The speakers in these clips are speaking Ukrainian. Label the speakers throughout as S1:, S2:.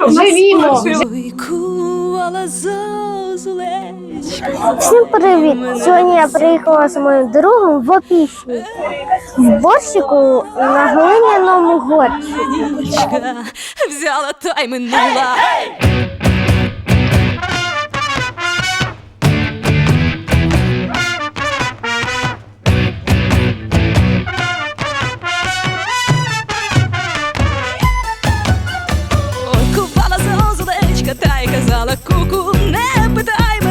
S1: Живімо!
S2: Всім привіт! Сьогодні я приїхала з моїм другом в опісні в борщику на глиняному горщику.
S3: Взяла та й минула. Та й казала куку, не питай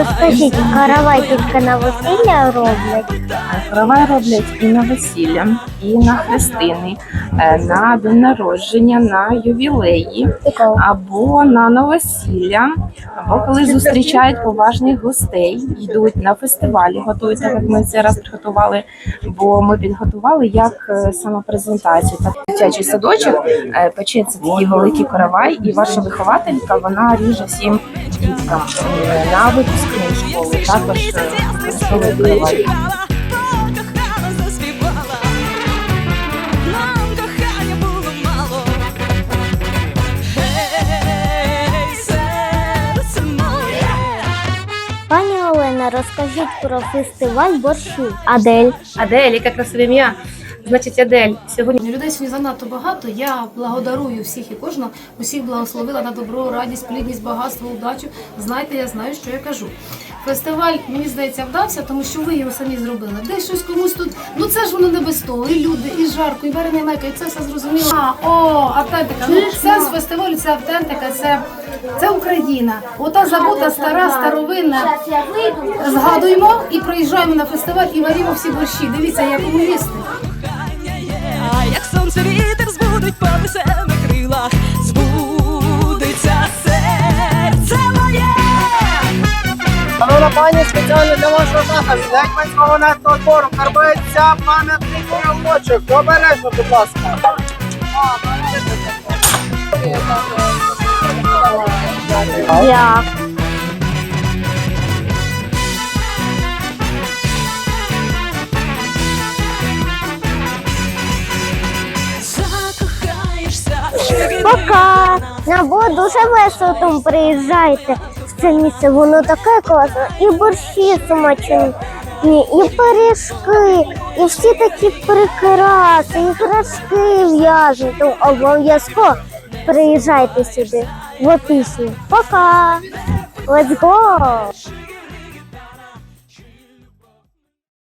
S2: Розкажіть, каравай тільки на весілля роблять.
S1: Каравай роблять і на весілля, і на хрестини, е, на день народження, на ювілеї, або на новосілля, або коли зустрічають поважних гостей, йдуть на фестивалі, готують так, як ми цей раз підготували. Бо ми підготували як е, саме презентацію. Так дитячий садочок е, печеться такий великий каравай, і ваша вихователька вона ріже всім діткам на випускну школу. Також використовує
S3: моє.
S2: Пані Олена, розкажіть про фестиваль борщу. Адель.
S4: Адель, яке красиве ім'я. Значить, Адель, сьогодні
S5: Людей сьогодні занадто багато. Я благодарую всіх і кожного, усіх благословила на добро, радість, плідність, багатство, удачу. Знайте, я знаю, що я кажу. Фестиваль, мені здається, вдався, тому що ви його самі зробили. Десь щось комусь тут. Ну це ж воно не без того. І люди, і жарко, і варений мека, і це все зрозуміло. А, о, автентика. Ну, сенс фестивалю це автентика, це, це Україна. Ота забута стара, старовинна. Згадуємо і приїжджаємо на фестиваль і варимо всі борщі. Дивіться, я комуністи.
S3: Як сонце вітер збудить понесе
S6: Пані, спеціально для вашого заходу, Гетьманського монетного двору, карбується пам'ятний королочок. Обережно, будь ласка.
S2: Пока! Нам було дуже весело там приїжджайте це місце. Воно таке класне. І борщі смачні, і пиріжки, і всі такі прикраси, і грашки в'яжуть. Тому обов'язково приїжджайте сюди в опісні. Пока! Let's go!